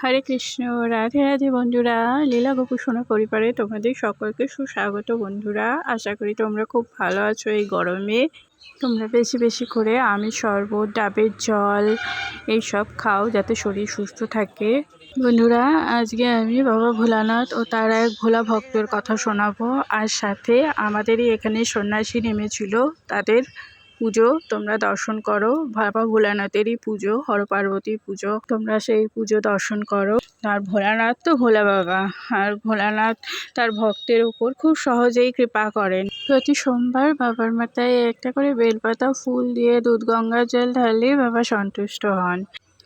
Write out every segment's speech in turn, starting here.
হরে কৃষ্ণ, রাধে রাধে বন্ধুরা। লীলা গোপুসোনা পরিবারে তোমাদের সকলকে সুস্বাগত বন্ধুরা। আশা করি তোমরা খুব ভালো আছো এই গরমে। তোমরা বেশি বেশি করে আমি শরবত, ডাবের জল এইসব খাও যাতে শরীর সুস্থ থাকে। বন্ধুরা, আজকে আমি বাবা ভোলানাথ ও তার এক ভোলা ভক্তের কথা শোনাবো। আর সাথে আমাদেরই এখানে সন্ন্যাসী নেমেছিল, তাদের পুজো, তোমরা দর্শন করো। বাবা ভোলানাথেরই পুজো হর পার্বতী পুজো, তোমরা সেই পুজো দর্শন করো। আর ভোলানাথ তো ভোলা বাবা। আর ভোলানাথ তার ভক্তের উপর খুব সহজেই কৃপা করেন। প্রতি সোমবার বাবার মাথায় একটা করে বেলপাতা, ফুল দিয়ে দুধ গঙ্গা জল ঢালে বাবা সন্তুষ্ট হন।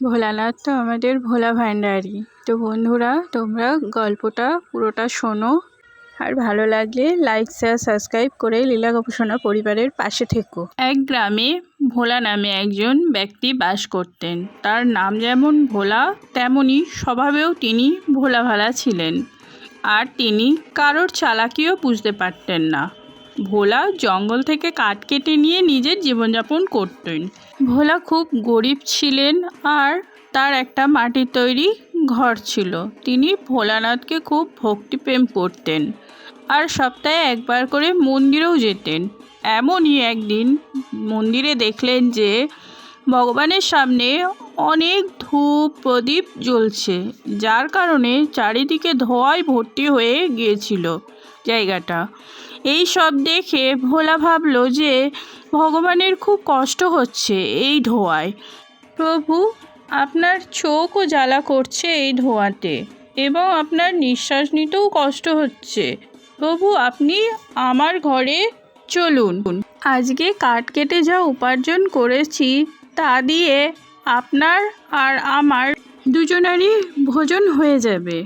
ভোলানাথ তো আমাদের ভোলা ভান্ডারী তো বন্ধুরা, তোমরা গল্পটা পুরোটা শোনো। আর ভালো লাগলে লাইক শেয়ার সাবস্ক্রাইব করে লীলা গবেষণা পরিবারের পাশে থেকো। এক গ্রামে ভোলা নামে একজন ব্যক্তি বাস করতেন। তার নাম যেমন ভোলা, তেমনি স্বভাবেও তিনি ভোলা ভালা ছিলেন। আর তিনি কারোর চালাকিও বুঝতে পারতেন না। ভোলা জঙ্গল থেকে কাঠ কেটে নিয়ে নিজের জীবনযাপন করতেন। ভোলা খুব গরিব ছিলেন আর তার একটা মাটির তৈরি ঘর ছিল। তিনি ভোলানাথকে খুব ভক্তিপ্রেম করতেন আর সপ্তাহে একবার করে মন্দিরেও যেতেন। এমনই একদিন মন্দিরে দেখলেন যে, ভগবানের সামনে অনেক ধূপ প্রদীপ জ্বলছে, যার কারণে চারিদিকে ধোঁয়ায় ভর্তি হয়ে গিয়েছিল জায়গাটা। এই সব দেখে ভোলা ভাবল যে, ভগবানের খুব কষ্ট হচ্ছে এই ধোঁয়ায়। প্রভু আপনার চোখও জ্বালা করছে এই ধোঁয়াতে এবং আপনার নিঃশ্বাস নিতেও কষ্ট হচ্ছে। প্রভু আপনি আমার ঘরে চলুন। আজকে কাঠ কেটে যা উপার্জন করেছি তা দিয়ে আপনার আর আমার দুজনেরই ভোজন হয়ে যাবে।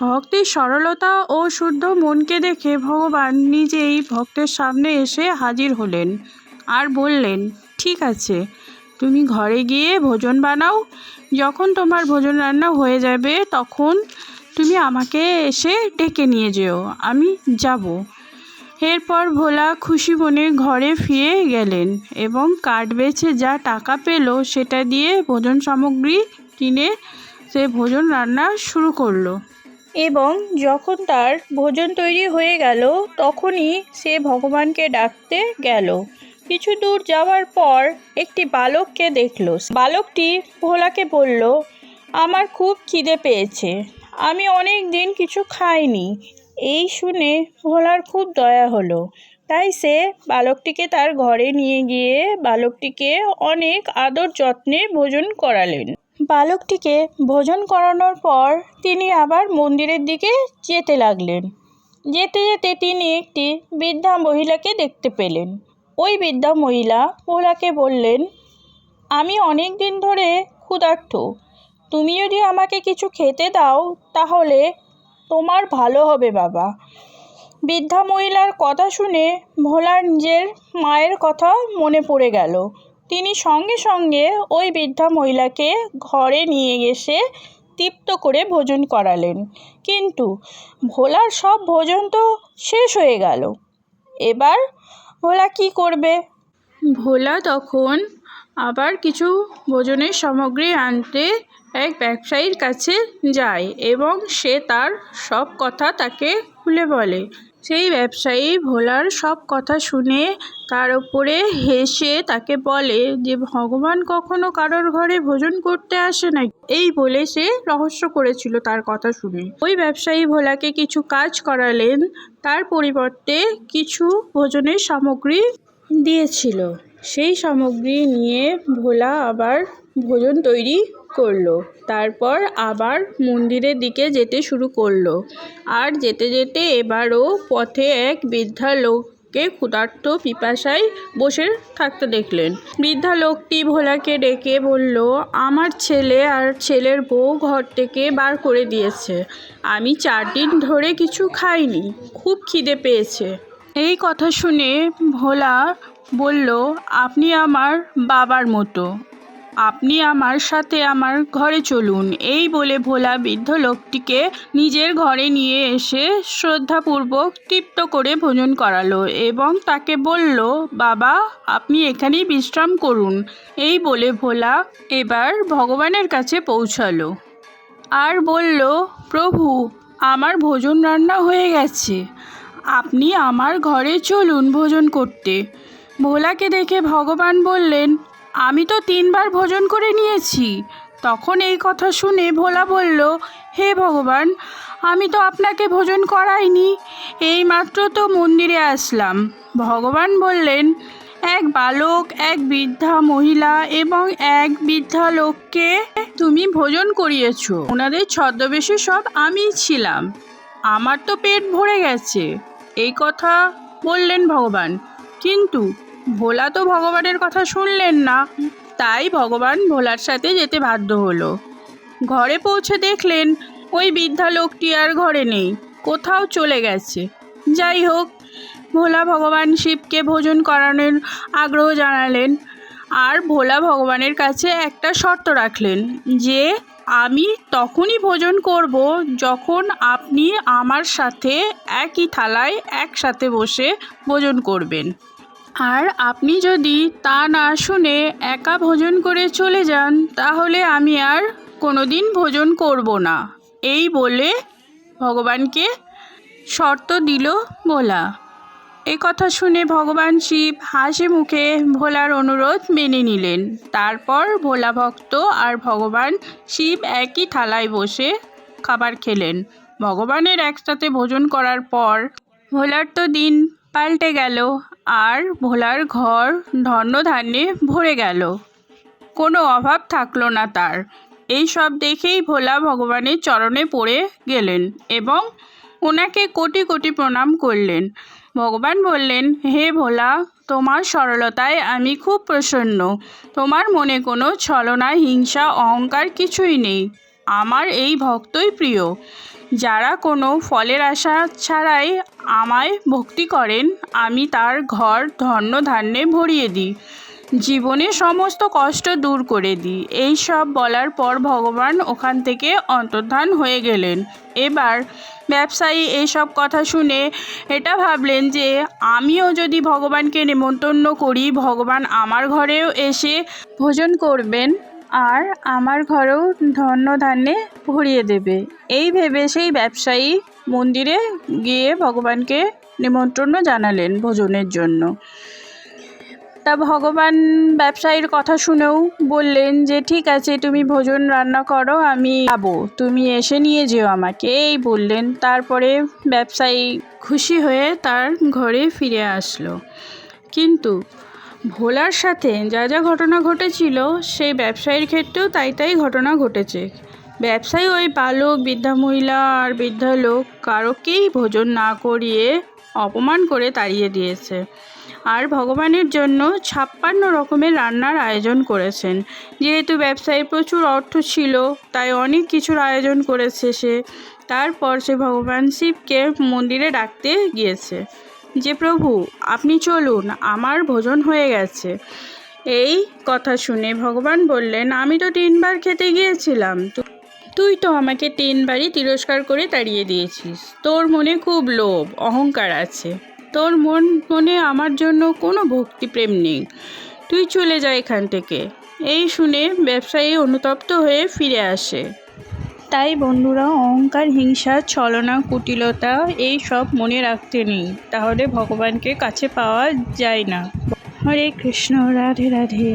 ভক্তের সরলতা ও শুদ্ধ মনকে দেখে ভগবান নিজেই ভক্তের সামনে এসে হাজির হলেন আর বললেন, ঠিক আছে তুমি ঘরে গিয়ে ভোজন বানাও। যখন তোমার ভোজন রান্না হয়ে যাবে, তখন তুমি আমাকে এসে ডেকে নিয়ে যেও। আমি যাব। এরপর ভোলা খুশি মনে ঘরে ফিরে গেলেন এবং কাঠ বেচে যা টাকা পেল সেটা দিয়ে ভোজন সামগ্রী কিনে সে ভোজন রান্না শুরু করল। এবং যখন তার ভোজন তৈরি হয়ে গেল, তখনই সে ভগবানকে ডাকতে গেল। কিছু দূর যাওয়ার পর একটি বালককে দেখল। বালকটি ভোলাকে বলল, আমার খুব খিদে পেয়েছে। আমি অনেক দিন কিছু খাইনি এই শুনে ভোলার খুব দয়া হলো। তাই সে বালকটিকে তার ঘরে নিয়ে গিয়ে বালকটিকে অনেক আদর যত্নে ভোজন করালেন। বালকটিকে ভোজন করানোর পর তিনি আবার মন্দিরের দিকে যেতে লাগলেন। যেতে যেতে তিনি একটি বৃদ্ধা মহিলাকে দেখতে পেলেন। ওই বৃদ্ধা মহিলা ভোলাকে বললেন, আমি অনেক দিন ধরে ক্ষুধার্ত। তুমি যদি আমাকে কিছু খেতে দাও, তাহলে তোমার ভালো হবে বাবা। বৃদ্ধা মহিলার কথা শুনে ভোলার নিজের মায়ের কথা মনে পড়ে গেল। তিনি সঙ্গে সঙ্গে ওই বৃদ্ধা মহিলাকে ঘরে নিয়ে এসে তৃপ্ত করে ভোজন করালেন। কিন্তু ভোলার সব ভোজন তো শেষ হয়ে গেল। এবার ভোলা কি করবে? ভোলা তখন আবার কিছু ভোজনের সামগ্রী আনতে এক ব্যবসায়ীর কাছে যায় এবং সে তার সব কথা তাকে খুলে বলে। সেই ব্যবসায়ী ভোলার সব কথা শুনে তার ওপরে হেসে তাকে বলে যে, ভগবান কখনো কারোর ঘরে ভোজন করতে আসে না। এই বলে সে রহস্য করেছিল তার কথা শুনে। ওই ব্যবসায়ী ভোলাকে কিছু কাজ করালেন। তার পরিবর্তে কিছু ভোজনের সামগ্রী দিয়েছিল। সেই সামগ্রী নিয়ে ভোলা আবার ভোজন তৈরি করল। তারপর আবার মন্দিরের দিকে যেতে শুরু করল। আর যেতে যেতে এবারও পথে এক বৃদ্ধা লোককে ক্ষুধার্ত পিপাসায় বসে থাকতে দেখলেন। বৃদ্ধা লোকটি ভোলাকে ডেকে বলল, আমার ছেলে আর ছেলের বউ ঘর থেকে বার করে দিয়েছে। আমি চার দিন ধরে কিছু খাইনি। খুব খিদে পেয়েছে। এই কথা শুনে ভোলা বলল, আপনি আমার বাবার মতো। আপনি আমার সাথে আমার ঘরে চলুন। এই বলে ভোলা বৃদ্ধ লোকটিকে নিজের ঘরে নিয়ে এসে শ্রদ্ধাপূর্বক তৃপ্ত করে ভোজন করালো এবং তাকে বলল, বাবা, আপনি এখানেই বিশ্রাম করুন। এই বলে ভোলা এবার ভগবানের কাছে পৌঁছালো। আর বলল, প্রভু, আমার ভোজন রান্না হয়ে গেছে। আপনি আমার ঘরে চলুন ভোজন করতে। ভোলাকে দেখে ভগবান বললেন, আমি তো তিনবার ভোজন করে নিয়েছি। তখন এই কথা শুনে ভোলা বলল, হে ভগবান, আমি তো আপনাকে ভোজন করাইনি এইমাত্র তো মন্দিরে আসলাম। ভগবান বললেন, এক বালক, এক বৃদ্ধা মহিলা এবং এক বৃদ্ধা লোককে তুমি ভোজন করিয়েছ। ওনাদের ছদ্মবেশে সব আমিই ছিলাম। আমার তো পেট ভরে গেছে। এই কথা বললেন ভগবান। কিন্তু ভোলা তো ভগবানের কথা শুনলেন না, তাই ভগবান ভোলার সাথে যেতে বাধ্য হলো। ঘরে পৌঁছে দেখলেন ওই বৃদ্ধা লোকটি আর ঘরে নেই, কোথাও চলে গেছে। যাই হোক, ভোলা ভগবান শিবকে ভোজন করানোর আগ্রহ জানালেন আর ভোলা ভগবানের কাছে একটা শর্ত রাখলেন যে, আমি তখনই ভোজন করব যখন আপনি আমার সাথে একই থালায় একসাথে বসে ভোজন করবেন। আর আপনি যদি তা না শুনে একা ভোজন করে চলে যান, তাহলে আমি আর কোনোদিন ভোজন করব না। এই বলে ভগবানকে শর্ত দিল ভোলা। এই কথা শুনে ভগবান শিব হাসি মুখে ভোলার অনুরোধ মেনে নিলেন। তারপর ভোলা ভক্ত আর ভগবান শিব একই থালায় বসে খাবার খেলেন। ভগবানের একসাথে ভোজন করার পর ভোলার তো দিন পাল্টে গেল। আর ভোলার ঘর ধন্য ধান্যে ভরে গেল। কোনো অভাব থাকল না তার। এই সব দেখেই ভোলা ভগবানের চরণে পড়ে গেলেন এবং ওনাকে কোটি কোটি প্রণাম করলেন। ভগবান বললেন, হে ভোলা, তোমার সরলতায় আমি খুব প্রসন্ন। তোমার মনে কোনো ছলনা, হিংসা, অহংকার কিছুই নেই। আমার এই ভক্তই প্রিয়। যারা কোনো ফলের আশা ছাড়াই আমায় ভক্তি করেন, আমি তার ঘর ধন্য ধান্যে ভরিয়ে দিই। জীবনে সমস্ত কষ্ট দূর করে দিই। এই সব বলার পর ভগবান ওখান থেকে অন্তর্ধান হয়ে গেলেন। এবার ব্যবসায়ী এইসব কথা শুনে এটা ভাবলেন যে, আমিও যদি ভগবানকে নেমন্তন্ন করি, ভগবান আমার ঘরেও এসে ভোজন করবেন। আর আমার ঘরেও ধন্য ধান্যে ভরিয়ে দেবে। এই ভেবে সেই ব্যবসায়ী মন্দিরে গিয়ে ভগবানকে নিমন্ত্রণ জানালেন ভোজনের জন্য। তা ভগবান ব্যবসায়ীর কথা শুনেও বললেন যে, ঠিক আছে, তুমি ভোজন রান্না করো, আমি যাব তুমি এসে নিয়ে যেও আমাকে। এই বললেন। তারপরে ব্যবসায়ী খুশি হয়ে তার ঘরে ফিরে আসলো। কিন্তু ভোলার সাথে যা যা ঘটনা ঘটেছিল, সেই ব্যবসায়ীর ক্ষেত্রেও তাই তাই ঘটনা ঘটেছে। ব্যবসায়ী ওই বালক, বৃদ্ধা মহিলা আর বৃদ্ধা লোক কারোকেই ভোজন না করিয়ে অপমান করে তাড়িয়ে দিয়েছে। আর ভগবানের জন্য ছাপ্পান্ন রকমের রান্নার আয়োজন করেছেন। যেহেতু ব্যবসায়ীর প্রচুর অর্থ ছিল, তাই অনেক কিছুর আয়োজন করেছে সে। তারপর সে ভগবান শিবকে মন্দিরে ডাকতে গিয়েছে। যে প্রভু, আপনি চলুন, আমার ভোজন হয়ে গেছে। এই কথা শুনে ভগবান বললেন, আমি তো তিনবার খেতে গিয়েছিলাম। তুই তো আমাকে তিনবারই তিরস্কার করে তাড়িয়ে দিয়েছিস। তোর মনে খুব লোভ, অহংকার আছে। তোর মন, মনে আমার জন্য কোনো ভক্তিপ্রেম নেই। তুই চলে যা এখান থেকে। এই শুনে ব্যবসায়ী অনুতপ্ত হয়ে ফিরে আসে। তাই বন্ধুরা অহংকার, হিংসা, ছলনা, কুটিলতা এই সব মনে রাখতে নেই। তাহলে ভগবানকে কাছে পাওয়া যায় না। হরে কৃষ্ণ, রাধে রাধে।